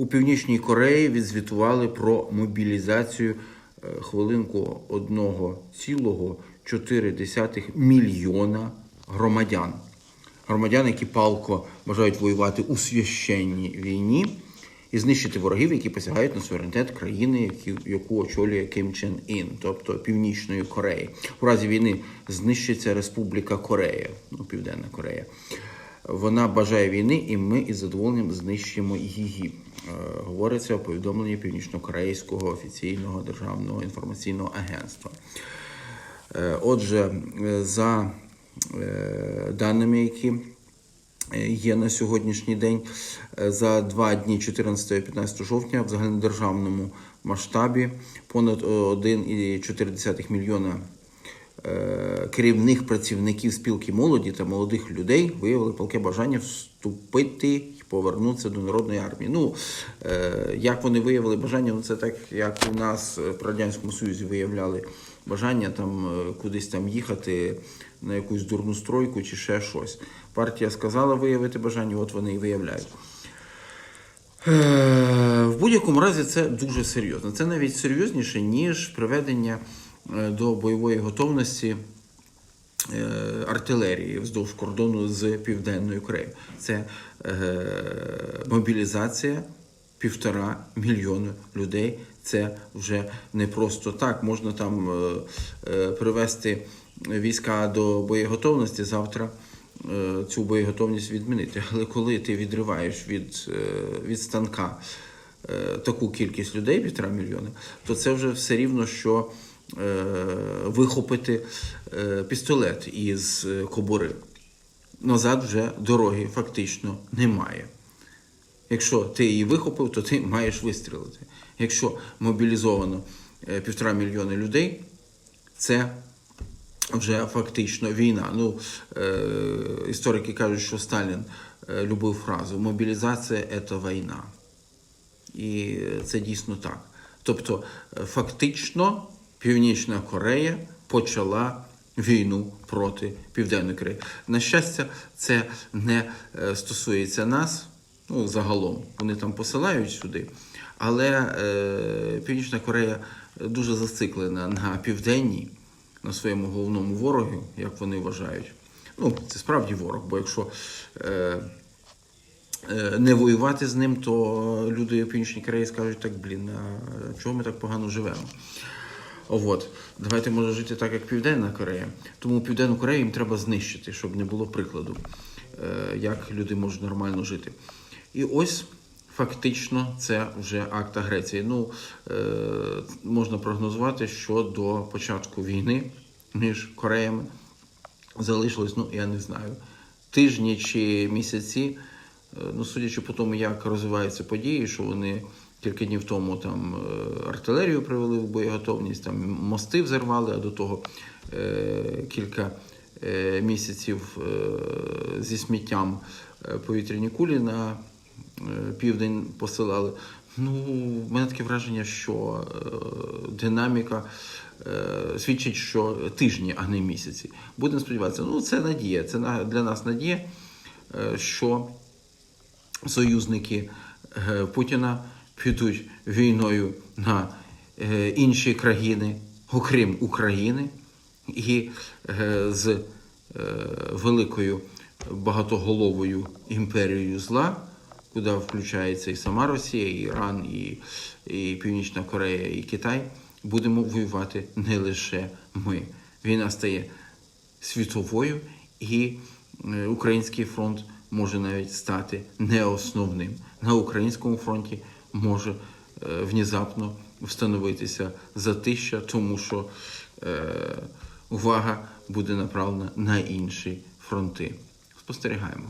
У Північній Кореї відзвітували про мобілізацію е, хвилинку 1,4 мільйона громадян. Громадян, які палко бажають воювати у священній війні і знищити ворогів, які посягають на суверенітет країни, яку очолює Ким Чен Ін, тобто Північної Кореї. У разі війни знищиться Республіка Корея, ну Південна Корея. Вона бажає війни, і ми із задоволенням знищимо її. Е, Говориться у повідомленні північнокорейського офіційного державного інформаційного агентства. Е, Отже, е, за даними, які є на сьогоднішній день, за два дні 14 і 15 жовтня в загальнодержавному масштабі понад 1,4 мільйона керівних працівників спілки молоді та молодих людей виявили палке бажання вступити і повернутися до народної армії. Ну е, як вони виявили бажання, ну це так, як у нас в радянському союзі виявляли бажання там е, кудись там їхати на якусь дурну стройку чи ще щось. Партія сказала виявити бажання, от вони і виявляють. Е, В будь-якому разі це дуже серйозно. Це навіть серйозніше, ніж приведення е, до бойової готовності е, артилерії вздовж кордону з Південною Кореєю. Це е, мобілізація півтора мільйони людей. Це вже не просто так. Можна там е, е, привести війська до боєготовності завтра. е, Цю боєготовність відмінити. Але коли ти відриваєш від, е, від станка е, таку кількість людей, півтора мільйони, то це вже все рівно, що е, вихопити е, пістолет із е, кобури. Назад вже дороги фактично немає. Якщо ти її вихопив, то ти маєш вистрілити. Якщо мобілізовано е, півтора мільйони людей, це вже фактично війна. Ну, е, історики кажуть, що Сталін е, любив фразу мобілізація це війна. І це дійсно так. Тобто, е, фактично, Північна Корея почала війну проти Південної Кореї. На щастя, це не е, стосується нас. Ну, загалом вони там посилають сюди. Але е, Північна Корея дуже зациклена на південній, на своєму головному ворогу, як вони вважають. Ну, це справді ворог, бо якщо е, е, не воювати з ним, то люди в Північній Кореї скажуть, так, блін, а чого ми так погано живемо? От, давайте може жити так, як Південна Корея. Тому Південну Корею їм треба знищити, щоб не було прикладу, е, як люди можуть нормально жити. І ось фактично це вже акт агресії. Ну, е, можна прогнозувати, що до початку війни між Кореями залишилось, ну я не знаю, тижні чи місяці. Е, Ну, судячи по тому, як розвиваються події, що вони кілька днів тому там е, артилерію привели в боєготовність, там мости взорвали, а до того е, кілька е, місяців зі сміттям повітряні кулі на південь посилали. Ну, в мене таке враження, що динаміка свідчить, що тижні, а не місяці. Будемо сподіватися. Ну, це надія. Це для нас надія, що союзники Путіна підуть війною на е, інші країни, окрім України, і е, з е, великою багатоголовою імперією зла, куди включається і сама Росія, і Іран, і, і Північна Корея, і Китай, будемо воювати не лише ми. Війна стає світовою, і український фронт може навіть стати не основним. На українському фронті може е, внезапно встановитися затища, тому що е, увага буде направлена на інші фронти. Спостерігаємо.